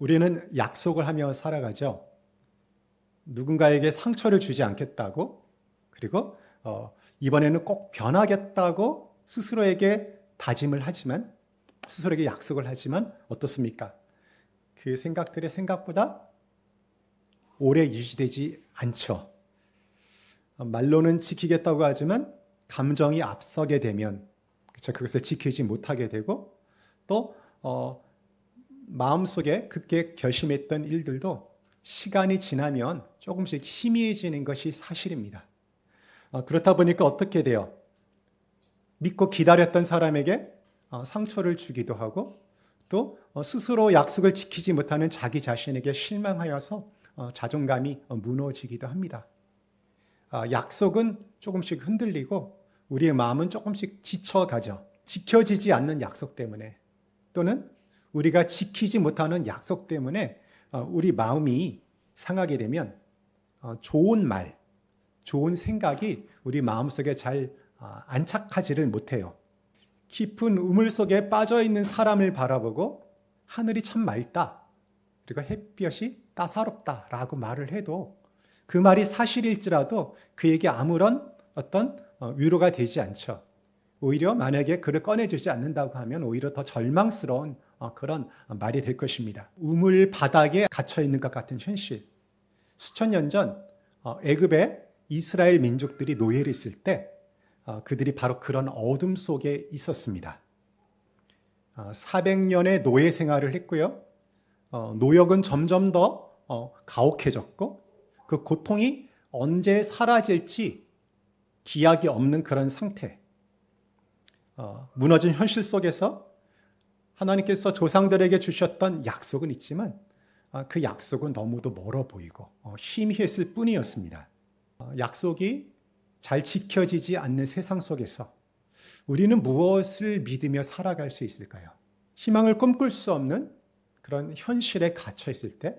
우리는 약속을 하며 살아가죠. 누군가에게 상처를 주지 않겠다고, 그리고 어, 이번에는 꼭 변하겠다고 스스로에게 다짐을 하지만, 스스로에게 약속을 하지만 어떻습니까? 그 생각들의 생각보다 오래 유지되지 않죠. 어, 말로는 지키겠다고 하지만 감정이 앞서게 되면 그쵸 그것을 지키지 못하게 되고 또 어, 마음속에 굳게 결심했던 일들도 시간이 지나면 조금씩 희미해지는 것이 사실입니다. 어, 그렇다 보니까 어떻게 돼요? 믿고 기다렸던 사람에게 어, 상처를 주기도 하고 또 어, 스스로 약속을 지키지 못하는 자기 자신에게 실망하여서 어, 자존감이 어, 무너지기도 합니다. 아, 약속은 조금씩 흔들리고 우리의 마음은 조금씩 지쳐가죠. 지켜지지 않는 약속 때문에 또는 우리가 지키지 못하는 약속 때문에 어, 우리 마음이 상하게 되면 어, 좋은 말, 좋은 생각이 우리 마음속에 잘 어, 안착하지를 못해요. 깊은 우물 속에 빠져 있는 사람을 바라보고 하늘이 참 맑다. 그리고 햇볕이 따사롭다 라고 말을 해도 그 말이 사실일지라도 그에게 아무런 어떤 어, 위로가 되지 않죠. 오히려 만약에 그를 꺼내주지 않는다고 하면 오히려 더 절망스러운 어, 그런 말이 될 것입니다. 우물 바닥에 갇혀 있는 것 같은 현실. 수천 년전 어, 애굽에 이스라엘 민족들이 노예를 있을 때 그들이 바로 그런 어둠 속에 있었습니다. 400년의 노예 생활을 했고요. 노역은 점점 더 가혹해졌고 그 고통이 언제 사라질지 기약이 없는 그런 상태. 어, 무너진 현실 속에서 하나님께서 조상들에게 주셨던 약속은 있지만 어, 그 약속은 너무도 멀어 보이고 어, 희미했을 뿐이었습니다. 어, 약속이 잘 지켜지지 않는 세상 속에서 우리는 무엇을 믿으며 살아갈 수 있을까요? 희망을 꿈꿀 수 없는 그런 현실에 갇혀 있을 때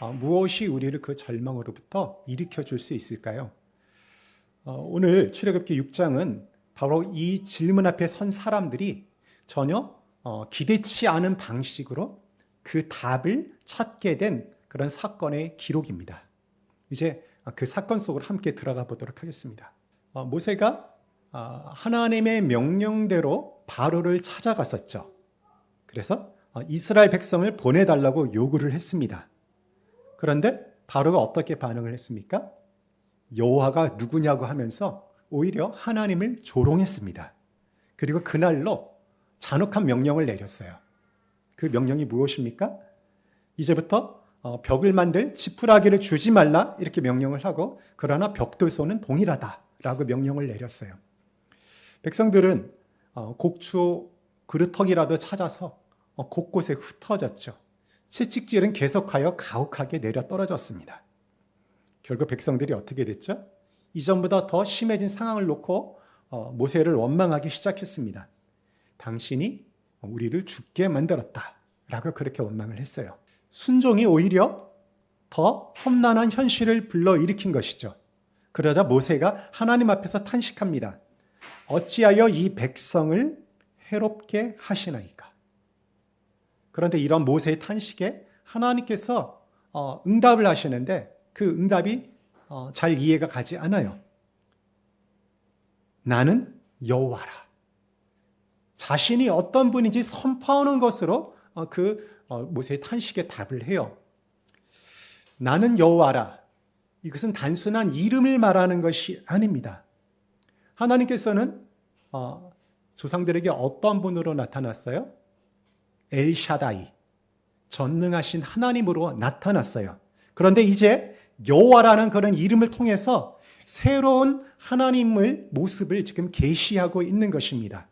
어, 무엇이 우리를 그 절망으로부터 일으켜 줄 수 있을까요? 어, 오늘 출애굽기 6장은 바로 이 질문 앞에 선 사람들이 전혀 어, 기대치 않은 방식으로 그 답을 찾게 된 그런 사건의 기록입니다. 이제 그 사건 속으로 함께 들어가 보도록 하겠습니다. 모세가 하나님의 명령대로 바로를 찾아갔었죠. 그래서 이스라엘 백성을 보내달라고 요구를 했습니다. 그런데 바로가 어떻게 반응을 했습니까? 여호와가 누구냐고 하면서 오히려 하나님을 조롱했습니다. 그리고 그날로 잔혹한 명령을 내렸어요. 그 명령이 무엇입니까? 이제부터 어, 벽을 만들 지푸라기를 주지 말라 이렇게 명령을 하고 그러나 벽돌소는 동일하다라고 명령을 내렸어요. 백성들은 어, 곡추 그루터기라도 찾아서 어, 곳곳에 흩어졌죠. 채찍질은 계속하여 가혹하게 내려 떨어졌습니다. 결국 백성들이 어떻게 됐죠? 이전보다 더 심해진 상황을 놓고 어, 모세를 원망하기 시작했습니다. 당신이 우리를 죽게 만들었다. 라고 그렇게 원망을 했어요. 순종이 오히려 더 험난한 현실을 불러일으킨 것이죠. 그러자 모세가 하나님 앞에서 탄식합니다. 어찌하여 이 백성을 해롭게 하시나이까? 그런데 이런 모세의 탄식에 하나님께서 어, 응답을 하시는데 그 응답이 어, 잘 이해가 가지 않아요. 나는 여호와라. 자신이 어떤 분인지 선포하는 것으로 어, 그 모세의 탄식에 답을 해요. 나는 여호와라. 이것은 단순한 이름을 말하는 것이 아닙니다. 하나님께서는 조상들에게 어떤 분으로 나타났어요? 엘샤다이 전능하신 하나님으로 나타났어요. 그런데 이제 여호와라는 그런 이름을 통해서 새로운 하나님을 모습을 지금 계시하고 있는 것입니다.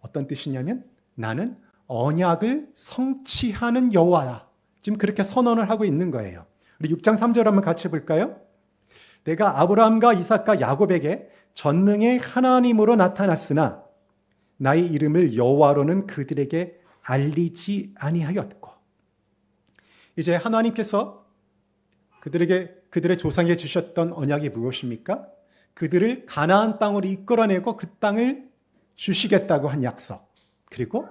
어떤 뜻이냐면 나는 언약을 성취하는 여호와라. 지금 그렇게 선언을 하고 있는 거예요. 우리 6장 3절 한번 같이 볼까요? 내가 아브라함과 이삭과 야곱에게 전능의 하나님으로 나타났으나 나의 이름을 여호와로는 그들에게 알리지 아니하였고 이제 하나님께서 그들에게 그들의 조상에 주셨던 언약이 무엇입니까? 그들을 가나안 땅으로 이끌어내고 그 땅을 주시겠다고 한 약속. 그리고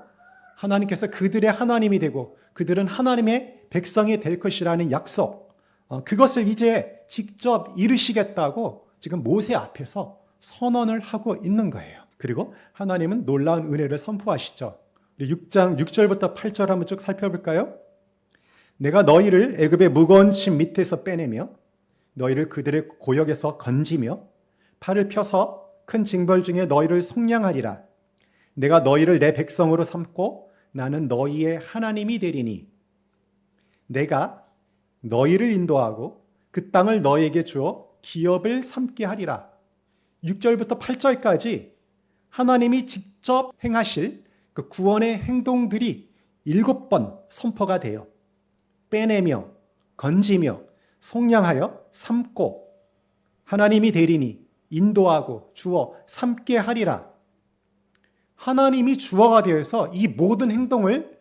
하나님께서 그들의 하나님이 되고 그들은 하나님의 백성이 될 것이라는 약속, 어, 그것을 이제 직접 이루시겠다고 지금 모세 앞에서 선언을 하고 있는 거예요. 그리고 하나님은 놀라운 은혜를 선포하시죠. 6장 6절부터 8절 한번 쭉 살펴볼까요? 내가 너희를 애굽의 무거운 짐 밑에서 빼내며 너희를 그들의 고역에서 건지며 팔을 펴서 큰 징벌 중에 너희를 속량하리라. 내가 너희를 내 백성으로 삼고 나는 너희의 하나님이 되리니 내가 너희를 인도하고 그 땅을 너희에게 주어 기업을 삼게 하리라. 6절부터 8절까지 하나님이 직접 행하실 그 구원의 행동들이 일곱 번 선포가 돼요. 빼내며 건지며 속량하여 삼고 하나님이 되리니 인도하고 주어 삼게 하리라. 하나님이 주어가 되어서 이 모든 행동을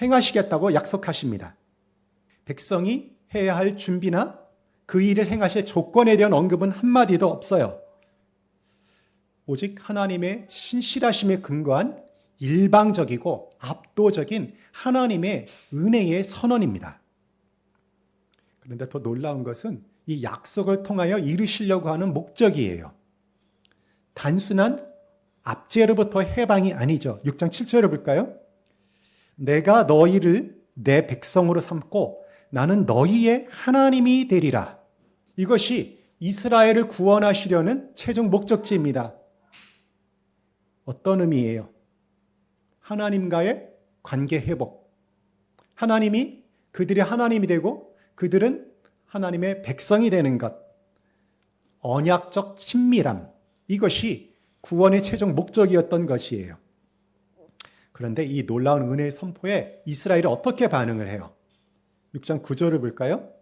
행하시겠다고 약속하십니다. 백성이 해야 할 준비나 그 일을 행하실 조건에 대한 언급은 한마디도 없어요. 오직 하나님의 신실하심에 근거한 일방적이고 압도적인 하나님의 은혜의 선언입니다. 그런데 더 놀라운 것은 이 약속을 통하여 이루시려고 하는 목적이에요. 단순한 압제로부터 해방이 아니죠. 6장 7절을 볼까요? 내가 너희를 내 백성으로 삼고 나는 너희의 하나님이 되리라. 이것이 이스라엘을 구원하시려는 최종 목적지입니다. 어떤 의미예요? 하나님과의 관계 회복. 하나님이 그들의 하나님이 되고 그들은 하나님의 백성이 되는 것. 언약적 친밀함. 이것이 구원의 최종 목적이었던 것이에요. 그런데 이 놀라운 은혜의 선포에 이스라엘이 어떻게 반응을 해요? 6장 9절을 볼까요?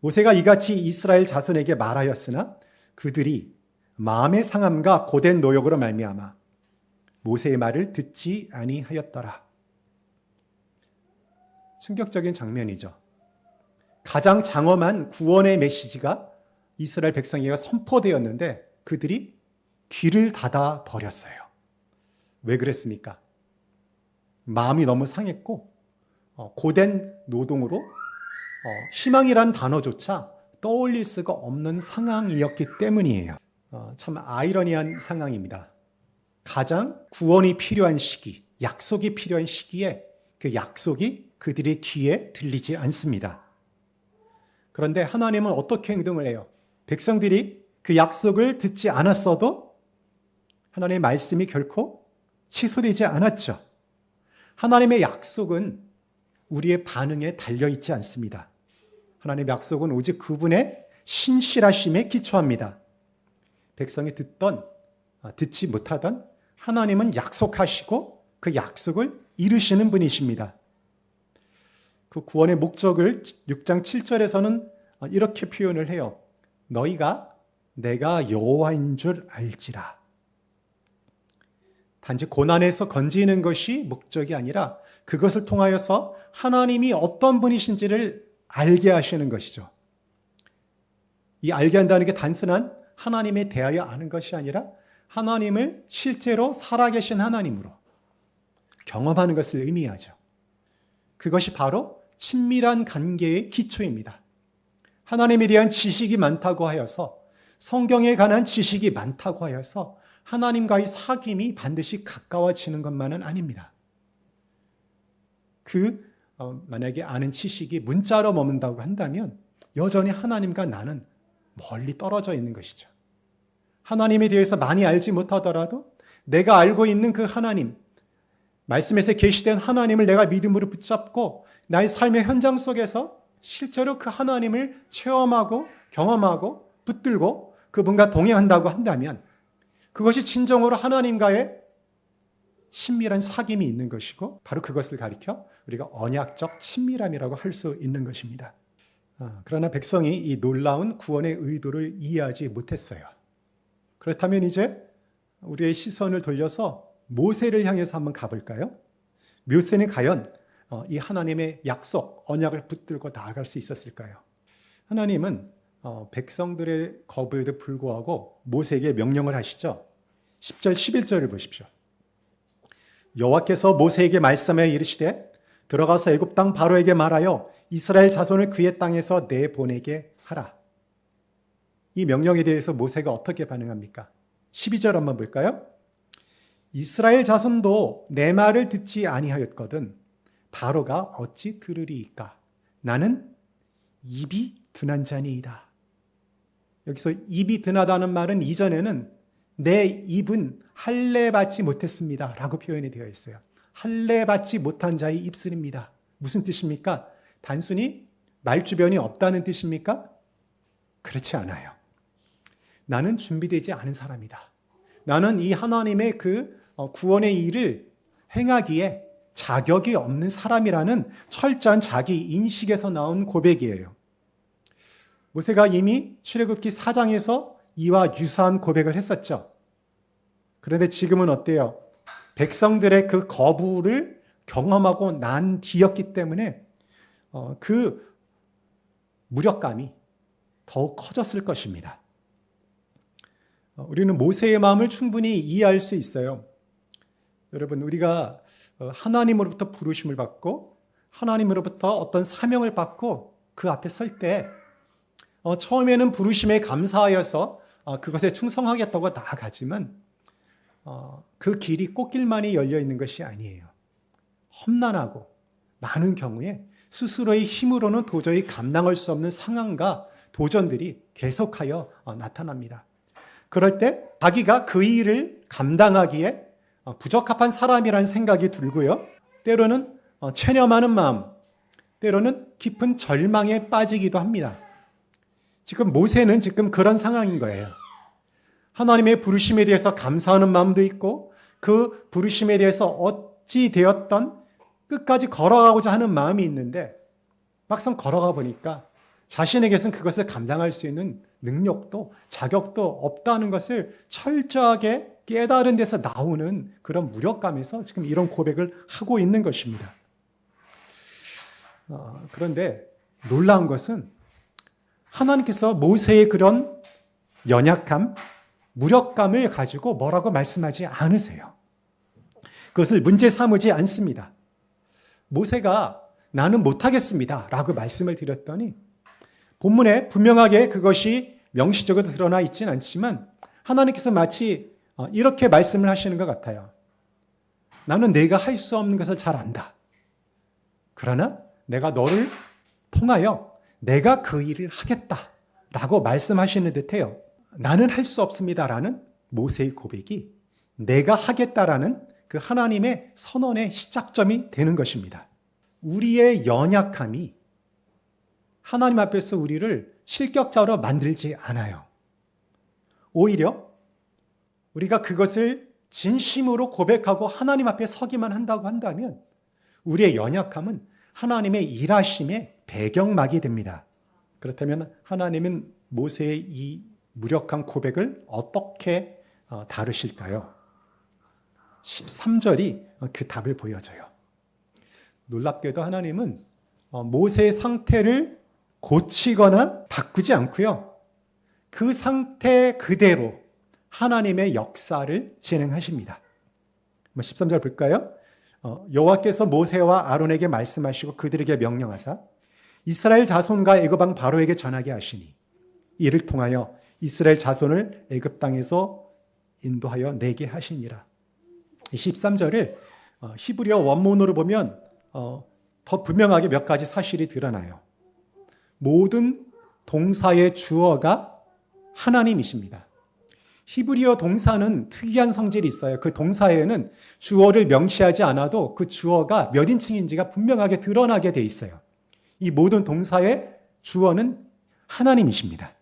모세가 이같이 이스라엘 자손에게 말하였으나 그들이 마음의 상함과 고된 노역으로 말미암아 모세의 말을 듣지 아니하였더라. 충격적인 장면이죠. 가장 장엄한 구원의 메시지가 이스라엘 백성에게 선포되었는데 그들이 귀를 닫아 버렸어요. 왜 그랬습니까? 마음이 너무 상했고 어, 고된 노동으로 어, 희망이란 단어조차 떠올릴 수가 없는 상황이었기 때문이에요. 어, 참 아이러니한 상황입니다. 가장 구원이 필요한 시기, 약속이 필요한 시기에 그 약속이 그들의 귀에 들리지 않습니다. 그런데 하나님은 어떻게 행동을 해요? 백성들이 그 약속을 듣지 않았어도 하나님의 말씀이 결코 취소되지 않았죠. 하나님의 약속은 우리의 반응에 달려 있지 않습니다. 하나님의 약속은 오직 그분의 신실하심에 기초합니다. 백성이 듣던, 아, 듣지 못하던 하나님은 약속하시고 그 약속을 이루시는 분이십니다. 그 구원의 목적을 6장 7절에서는 이렇게 표현을 해요. 너희가 내가 여호와인 줄 알지라. 단지 고난에서 건지는 것이 목적이 아니라 그것을 통하여서 하나님이 어떤 분이신지를 알게 하시는 것이죠. 이 알게 한다는 게 단순한 하나님에 대하여 아는 것이 아니라 하나님을 실제로 살아계신 하나님으로 경험하는 것을 의미하죠. 그것이 바로 친밀한 관계의 기초입니다. 하나님에 대한 지식이 많다고 하여서 성경에 관한 지식이 많다고 하여서 하나님과의 사귐이 반드시 가까워지는 것만은 아닙니다. 그 어, 만약에 아는 지식이 문자로 머문다고 한다면 여전히 하나님과 나는 멀리 떨어져 있는 것이죠. 하나님에 대해서 많이 알지 못하더라도 내가 알고 있는 그 하나님, 말씀에서 계시된 하나님을 내가 믿음으로 붙잡고 나의 삶의 현장 속에서 실제로 그 하나님을 체험하고 경험하고 붙들고 그분과 동행한다고 한다면 그것이 진정으로 하나님과의 친밀한 사귐이 있는 것이고 바로 그것을 가리켜 우리가 언약적 친밀함이라고 할 수 있는 것입니다. 아, 그러나 백성이 이 놀라운 구원의 의도를 이해하지 못했어요. 그렇다면 이제 우리의 시선을 돌려서 모세를 향해서 한번 가볼까요? 모세는 과연 어, 이 하나님의 약속, 언약을 붙들고 나아갈 수 있었을까요? 하나님은 어, 백성들의 거부에도 불구하고 모세에게 명령을 하시죠. 10절, 11절을 보십시오. 여호와께서 모세에게 말씀하여 이르시되 들어가서 애굽 땅 바로에게 말하여 이스라엘 자손을 그의 땅에서 내 보내게 하라. 이 명령에 대해서 모세가 어떻게 반응합니까? 12절 한번 볼까요? 이스라엘 자손도 내 말을 듣지 아니하였거든 바로가 어찌 들으리이까? 나는 입이 둔한 자니이다. 여기서 입이 둔하다는 말은 이전에는 내 입은 할례 받지 못했습니다. 라고 표현이 되어 있어요. 할례 받지 못한 자의 입술입니다. 무슨 뜻입니까? 단순히 말주변이 없다는 뜻입니까? 그렇지 않아요. 나는 준비되지 않은 사람이다. 나는 이 하나님의 그 어, 구원의 일을 행하기에 자격이 없는 사람이라는 철저한 자기 인식에서 나온 고백이에요. 모세가 이미 출애굽기 4장에서 이와 유사한 고백을 했었죠. 그런데 지금은 어때요? 백성들의 그 거부를 경험하고 난 뒤였기 때문에 어, 그 무력감이 더욱 커졌을 것입니다. 어, 우리는 모세의 마음을 충분히 이해할 수 있어요. 여러분, 우리가 어, 하나님으로부터 부르심을 받고 하나님으로부터 어떤 사명을 받고 그 앞에 설 때, 어, 처음에는 부르심에 감사하여서 그것에 충성하겠다고 나아가지만, 그 길이 꽃길만이 열려 있는 것이 아니에요. 험난하고 많은 경우에 스스로의 힘으로는 도저히 감당할 수 없는 상황과 도전들이 계속하여 나타납니다. 그럴 때 자기가 그 일을 감당하기에 어, 부적합한 사람이라는 생각이 들고요. 때로는 어, 체념하는 마음, 때로는 깊은 절망에 빠지기도 합니다. 지금 모세는 지금 그런 상황인 거예요. 하나님의 부르심에 대해서 감사하는 마음도 있고 그 부르심에 대해서 어찌 되었던 끝까지 걸어가고자 하는 마음이 있는데 막상 걸어가 보니까 자신에게서는 그것을 감당할 수 있는 능력도 자격도 없다는 것을 철저하게 깨달은 데서 나오는 그런 무력감에서 지금 이런 고백을 하고 있는 것입니다. 어, 그런데 놀라운 것은 하나님께서 모세의 그런 연약함, 무력감을 가지고 뭐라고 말씀하지 않으세요. 그것을 문제 삼으지 않습니다. 모세가 나는 못하겠습니다. 라고 말씀을 드렸더니 본문에 분명하게 그것이 명시적으로 드러나 있지는 않지만 하나님께서 마치 어, 이렇게 말씀을 하시는 것 같아요. 나는 내가 할 수 없는 것을 잘 안다. 그러나 내가 너를 통하여 내가 그 일을 하겠다. 라고 말씀하시는 듯해요. 나는 할 수 없습니다라는 모세의 고백이 내가 하겠다라는 그 하나님의 선언의 시작점이 되는 것입니다. 우리의 연약함이 하나님 앞에서 우리를 실격자로 만들지 않아요. 오히려 우리가 그것을 진심으로 고백하고 하나님 앞에 서기만 한다고 한다면 우리의 연약함은 하나님의 일하심의 배경막이 됩니다. 그렇다면 하나님은 모세의 이 무력한 고백을 어떻게 어, 다루실까요? 13절이 그 답을 보여줘요. 놀랍게도 하나님은 어, 모세의 상태를 고치거나 바꾸지 않고요. 그 상태 그대로 하나님의 역사를 진행하십니다. 13절 볼까요? 어, 여호와께서 모세와 아론에게 말씀하시고 그들에게 명령하사 이스라엘 자손과 애굽 왕 바로에게 전하게 하시니 이를 통하여 이스라엘 자손을 애굽 땅에서 인도하여 내게 하시니라. 13절을 어, 히브리어 원문으로 보면 어, 더 분명하게 몇 가지 사실이 드러나요. 모든 동사의 주어가 하나님이십니다. 히브리어 동사는 특이한 성질이 있어요. 그 동사에는 주어를 명시하지 않아도 그 주어가 몇 인칭인지가 분명하게 드러나게 돼 있어요. 이 모든 동사의 주어는 하나님이십니다.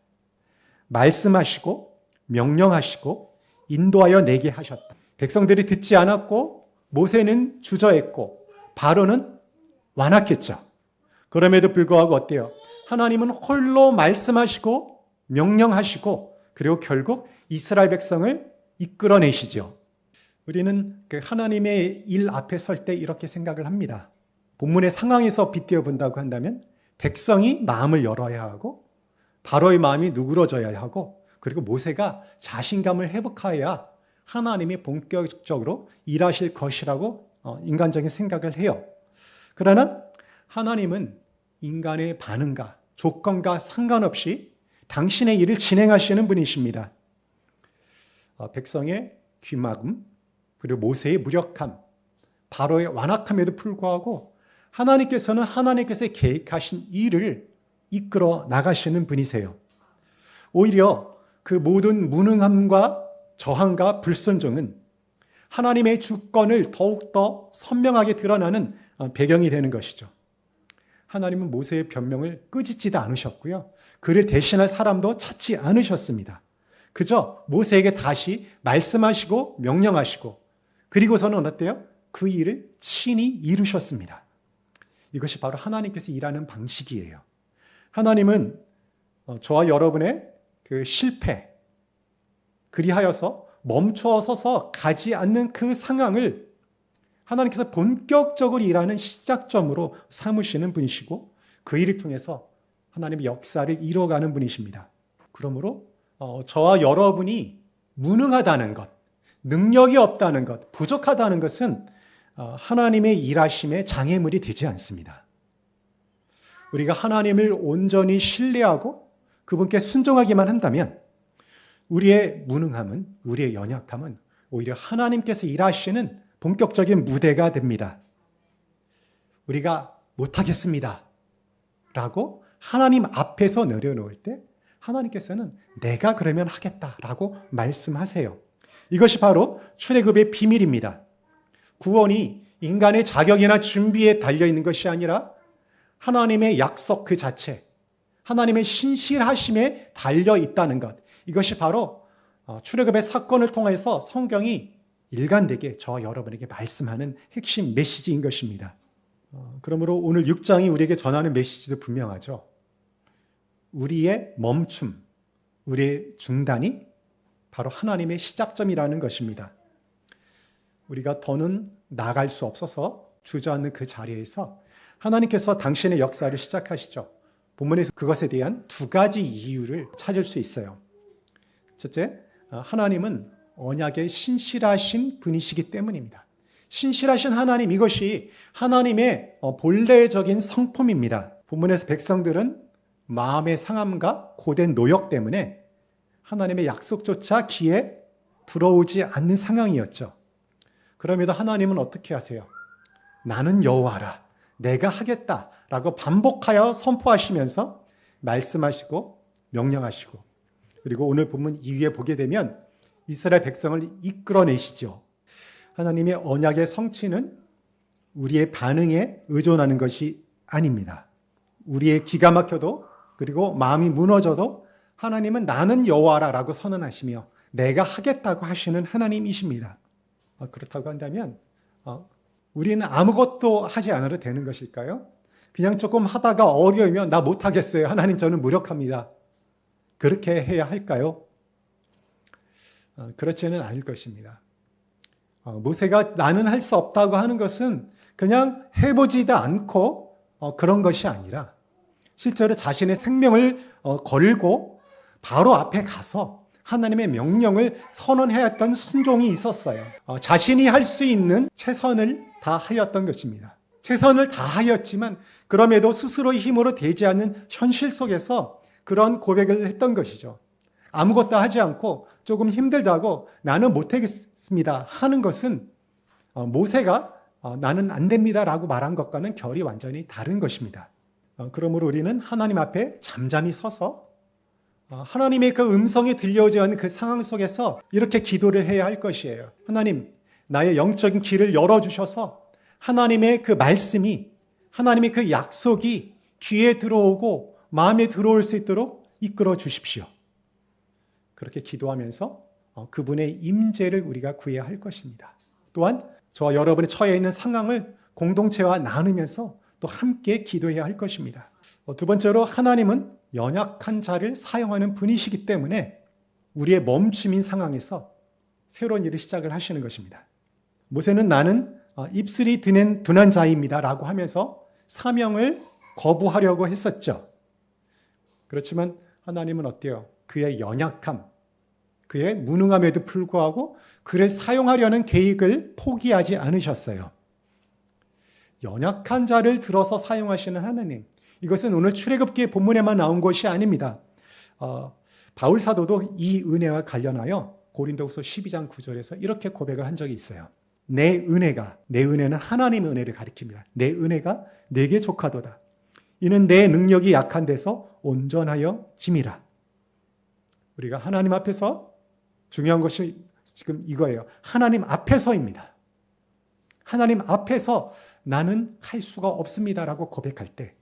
말씀하시고 명령하시고 인도하여 내게 하셨다. 백성들이 듣지 않았고 모세는 주저했고 바로는 완악했죠. 그럼에도 불구하고 어때요? 하나님은 홀로 말씀하시고 명령하시고 그리고 결국 이스라엘 백성을 이끌어내시죠. 우리는 그 하나님의 일 앞에 설 때 이렇게 생각을 합니다. 본문의 상황에서 빗대어 본다고 한다면 백성이 마음을 열어야 하고 바로의 마음이 누그러져야 하고 그리고 모세가 자신감을 회복하여야 하나님이 본격적으로 일하실 것이라고 어, 인간적인 생각을 해요. 그러나 하나님은 인간의 반응과 조건과 상관없이 당신의 일을 진행하시는 분이십니다. 어, 백성의 귀막음, 그리고 모세의 무력함, 바로의 완악함에도 불구하고 하나님께서는 하나님께서 계획하신 일을 이끌어 나가시는 분이세요. 오히려 그 모든 무능함과 저항과 불순종은 하나님의 주권을 더욱더 선명하게 드러나는 어, 배경이 되는 것이죠. 하나님은 모세의 변명을 끄집지도 않으셨고요. 그를 대신할 사람도 찾지 않으셨습니다. 그저 모세에게 다시 말씀하시고 명령하시고 그리고서는 어때요? 그 일을 친히 이루셨습니다. 이것이 바로 하나님께서 일하는 방식이에요. 하나님은 어, 저와 여러분의 그 실패, 그리하여서 멈춰 서서 가지 않는 그 상황을 하나님께서 본격적으로 일하는 시작점으로 삼으시는 분이시고 그 일을 통해서 하나님의 역사를 이뤄가는 분이십니다. 그러므로 어, 저와 여러분이 무능하다는 것, 능력이 없다는 것, 부족하다는 것은 어, 하나님의 일하심의 장애물이 되지 않습니다. 우리가 하나님을 온전히 신뢰하고 그분께 순종하기만 한다면 우리의 무능함은, 우리의 연약함은 오히려 하나님께서 일하시는 본격적인 무대가 됩니다. 우리가 못하겠습니다. 라고 하나님 앞에서 내려놓을 때 하나님께서는 내가 그러면 하겠다라고 말씀하세요. 이것이 바로 출애굽의 비밀입니다. 구원이 인간의 자격이나 준비에 달려 있는 것이 아니라 하나님의 약속 그 자체, 하나님의 신실하심에 달려 있다는 것. 이것이 바로 어, 출애굽의 사건을 통해서 성경이 일관되게 저와 여러분에게 말씀하는 핵심 메시지인 것입니다. 어, 그러므로 오늘 6장이 우리에게 전하는 메시지도 분명하죠. 우리의 멈춤, 우리의 중단이 바로 하나님의 시작점이라는 것입니다. 우리가 더는 나갈 수 없어서 주저앉는 그 자리에서 하나님께서 당신의 역사를 시작하시죠. 본문에서 그것에 대한 두 가지 이유를 찾을 수 있어요. 첫째, 하나님은 언약의 신실하신 분이시기 때문입니다. 신실하신 하나님 이것이 하나님의 어, 본래적인 성품입니다. 본문에서 백성들은 마음의 상함과 고된 노역 때문에 하나님의 약속조차 귀에 들어오지 않는 상황이었죠. 그럼에도 하나님은 어떻게 하세요? 나는 여호와라. 내가 하겠다라고 반복하여 선포하시면서 말씀하시고 명령하시고 그리고 오늘 본문 이후에 보게 되면 이스라엘 백성을 이끌어내시죠. 하나님의 언약의 성취는 우리의 반응에 의존하는 것이 아닙니다. 우리의 기가 막혀도 그리고 마음이 무너져도 하나님은 나는 여호와라라고 선언하시며 내가 하겠다고 하시는 하나님이십니다. 어, 그렇다고 한다면 어, 우리는 아무것도 하지 않아도 되는 것일까요? 그냥 조금 하다가 어려우면 나 못하겠어요. 하나님 저는 무력합니다. 그렇게 해야 할까요? 어, 그렇지는 않을 것입니다. 모세가 나는 할 수 없다고 하는 것은 그냥 해보지도 않고 그런 것이 아니라 실제로 자신의 생명을 걸고 바로 앞에 가서 하나님의 명령을 선언하였던 순종이 있었어요. 어, 자신이 할 수 있는 최선을 다 하였던 것입니다. 최선을 다하였지만 그럼에도 스스로의 힘으로 되지 않는 현실 속에서 그런 고백을 했던 것이죠. 아무것도 하지 않고 조금 힘들다고 나는 못하겠습니다 하는 것은 어, 모세가 어, 나는 안 됩니다라고 말한 것과는 결이 완전히 다른 것입니다. 어, 그러므로 우리는 하나님 앞에 잠잠히 서서 어, 하나님의 그 음성이 들려오지 않는 그 상황 속에서 이렇게 기도를 해야 할 것이에요. 하나님, 나의 영적인 길을 열어주셔서 하나님의 그 말씀이, 하나님의 그 약속이 귀에 들어오고 마음에 들어올 수 있도록 이끌어 주십시오. 그렇게 기도하면서 어, 그분의 임재를 우리가 구해야 할 것입니다. 또한 저와 여러분이 처해 있는 상황을 공동체와 나누면서 또 함께 기도해야 할 것입니다. 어, 두 번째로 하나님은 연약한 자를 사용하는 분이시기 때문에 우리의 멈춤인 상황에서 새로운 일을 시작을 하시는 것입니다. 모세는 나는 어, 입술이 드는 둔한 자입니다. 라고 하면서 사명을 거부하려고 했었죠. 그렇지만 하나님은 어때요? 그의 연약함, 그의 무능함에도 불구하고 그를 사용하려는 계획을 포기하지 않으셨어요. 연약한 자를 들어서 사용하시는 하나님. 이것은 오늘 출애굽기 본문에만 나온 것이 아닙니다. 어, 바울 사도도 이 은혜와 관련하여 고린도후서 12장 9절에서 이렇게 고백을 한 적이 있어요. 내 은혜가 내 은혜는 하나님의 은혜를 가리킵니다. 내 은혜가 내게 족하도다. 이는 내 능력이 약한 데서 온전하여 짐이라. 우리가 하나님 앞에서 중요한 것이 지금 이거예요. 하나님 앞에서입니다. 하나님 앞에서 나는 할 수가 없습니다라고 고백할 때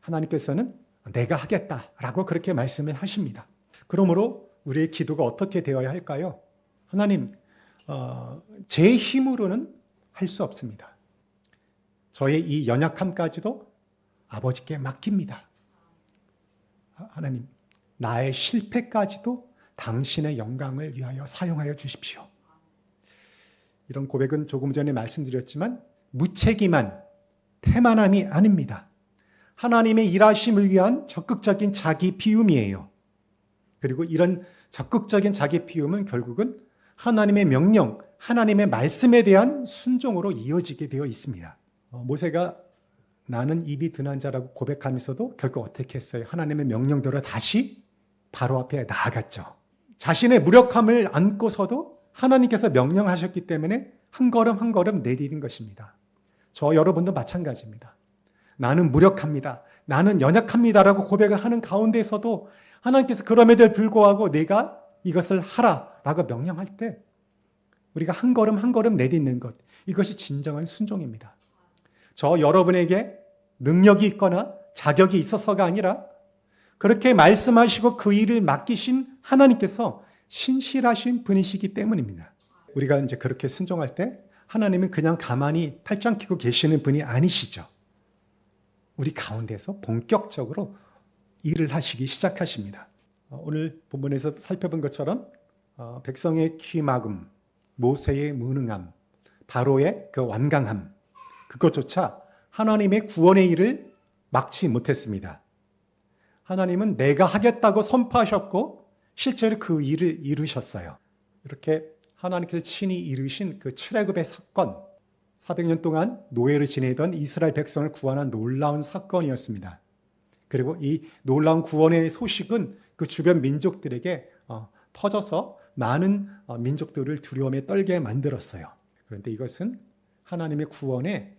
하나님께서는 내가 하겠다라고 그렇게 말씀을 하십니다. 그러므로 우리의 기도가 어떻게 되어야 할까요? 하나님, 어, 제 힘으로는 할 수 없습니다. 저의 이 연약함까지도 아버지께 맡깁니다. 하나님, 나의 실패까지도 당신의 영광을 위하여 사용하여 주십시오. 이런 고백은 조금 전에 말씀드렸지만 무책임한 태만함이 아닙니다. 하나님의 일하심을 위한 적극적인 자기 비움이에요. 그리고 이런 적극적인 자기 비움은 결국은 하나님의 명령, 하나님의 말씀에 대한 순종으로 이어지게 되어 있습니다. 어, 모세가 나는 입이 둔한 자라고 고백하면서도 결국 어떻게 했어요? 하나님의 명령대로 다시 바로 앞에 나아갔죠. 자신의 무력함을 안고서도 하나님께서 명령하셨기 때문에 한 걸음 한 걸음 내디딘 것입니다. 저 여러분도 마찬가지입니다. 나는 무력합니다. 나는 연약합니다라고 고백을 하는 가운데서도 하나님께서 그럼에도 불구하고 내가 이것을 하라라고 명령할 때 우리가 한 걸음 한 걸음 내딛는 것 이것이 진정한 순종입니다. 저 여러분에게 능력이 있거나 자격이 있어서가 아니라 그렇게 말씀하시고 그 일을 맡기신 하나님께서 신실하신 분이시기 때문입니다. 우리가 이제 그렇게 순종할 때 하나님은 그냥 가만히 팔짱 끼고 계시는 분이 아니시죠. 우리 가운데서 본격적으로 일을 하시기 시작하십니다. 어, 오늘 본문에서 살펴본 것처럼 어, 백성의 키막음, 모세의 무능함, 바로의 그 완강함, 그것조차 하나님의 구원의 일을 막지 못했습니다. 하나님은 내가 하겠다고 선포하셨고 실제로 그 일을 이루셨어요. 이렇게 하나님께서 친히 이루신 그 출애굽의 사건, 400년 동안 노예를 지내던 이스라엘 백성을 구원한 놀라운 사건이었습니다. 그리고 이 놀라운 구원의 소식은 그 주변 민족들에게 어, 퍼져서 많은 어, 민족들을 두려움에 떨게 만들었어요. 그런데 이것은 하나님의 구원의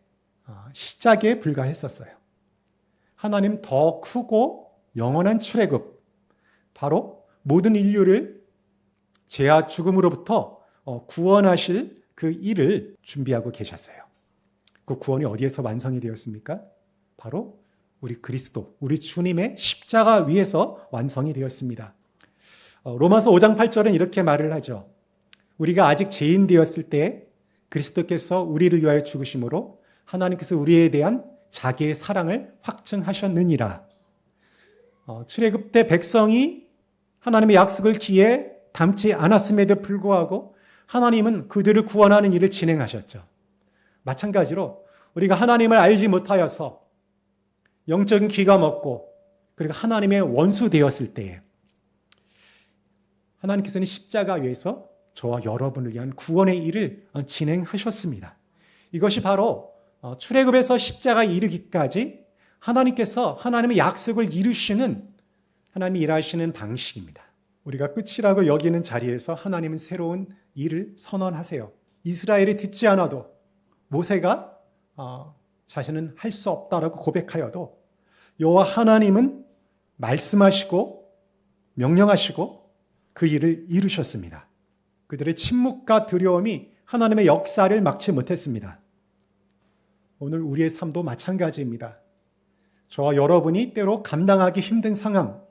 어, 시작에 불과했었어요. 하나님 더 크고 영원한 출애굽, 바로 모든 인류를 죄와 죽음으로부터 구원하실 그 일을 준비하고 계셨어요. 그 구원이 어디에서 완성이 되었습니까? 바로 우리 그리스도, 우리 주님의 십자가 위에서 완성이 되었습니다. 어, 로마서 5장 8절은 이렇게 말을 하죠. 우리가 아직 죄인 되었을 때 그리스도께서 우리를 위하여 죽으심으로 하나님께서 우리에 대한 자기의 사랑을 확증하셨느니라. 어, 출애굽 때 백성이 하나님의 약속을 기에 담지 않았음에도 불구하고 하나님은 그들을 구원하는 일을 진행하셨죠. 마찬가지로 우리가 하나님을 알지 못하여서 영적인 기가 먹고 그리고 하나님의 원수 되었을 때에 하나님께서는 십자가 위에서 저와 여러분을 위한 구원의 일을 진행하셨습니다. 이것이 바로 어, 출애굽에서 십자가 이르기까지 하나님께서 하나님의 약속을 이루시는 하나님이 일하시는 방식입니다. 우리가 끝이라고 여기는 자리에서 하나님은 새로운 일을 선언하세요. 이스라엘이 듣지 않아도 모세가 어, 자신은 할 수 없다라고 고백하여도 여호와 하나님은 말씀하시고 명령하시고 그 일을 이루셨습니다. 그들의 침묵과 두려움이 하나님의 역사를 막지 못했습니다. 오늘 우리의 삶도 마찬가지입니다. 저와 여러분이 때로 감당하기 힘든 상황,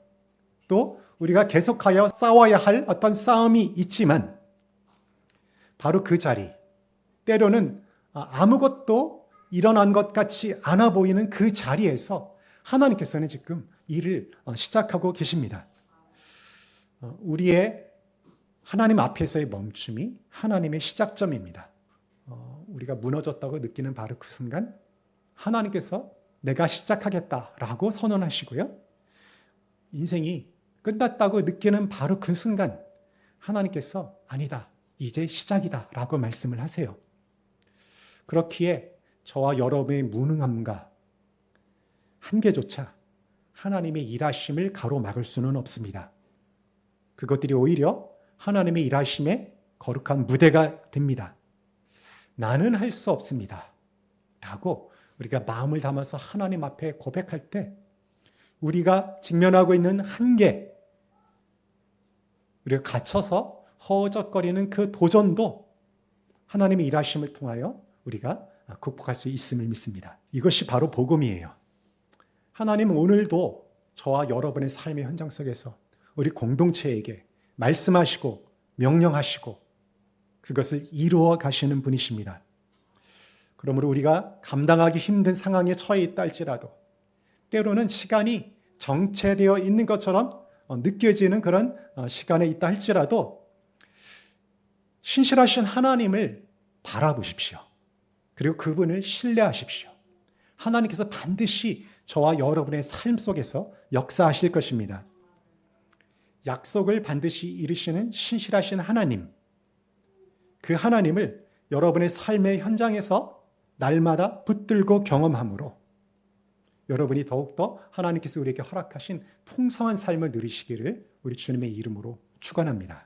또 우리가 계속하여 싸워야 할 어떤 싸움이 있지만, 바로 그 자리, 때로는 아무것도 일어난 것 같이 않아 보이는 그 자리에서 하나님께서는 지금 일을 어, 시작하고 계십니다. 어, 우리의 하나님 앞에서의 멈춤이 하나님의 시작점입니다. 어, 우리가 무너졌다고 느끼는 바로 그 순간 하나님께서 내가 시작하겠다라고 선언하시고요. 인생이 끝났다고 느끼는 바로 그 순간 하나님께서 아니다. 이제 시작이다. 라고 말씀을 하세요. 그렇기에 저와 여러분의 무능함과 한계조차 하나님의 일하심을 가로막을 수는 없습니다. 그것들이 오히려 하나님의 일하심에 거룩한 무대가 됩니다. 나는 할 수 없습니다. 라고 우리가 마음을 담아서 하나님 앞에 고백할 때 우리가 직면하고 있는 한계, 우리가 갇혀서 허우적거리는 그 도전도 하나님의 일하심을 통하여 우리가 극복할 수 있음을 믿습니다. 이것이 바로 복음이에요. 하나님은 오늘도 저와 여러분의 삶의 현장 속에서 우리 공동체에게 말씀하시고 명령하시고 그것을 이루어 가시는 분이십니다. 그러므로 우리가 감당하기 힘든 상황에 처해 있다 할지라도 때로는 시간이 정체되어 있는 것처럼 어, 느껴지는 그런 어, 시간에 있다 할지라도 신실하신 하나님을 바라보십시오. 그리고 그분을 신뢰하십시오. 하나님께서 반드시 저와 여러분의 삶 속에서 역사하실 것입니다. 약속을 반드시 이루시는 신실하신 하나님. 그 하나님을 여러분의 삶의 현장에서 날마다 붙들고 경험함으로 여러분이 더욱더 하나님께서 우리에게 허락하신 풍성한 삶을 누리시기를 우리 주님의 이름으로 축원합니다.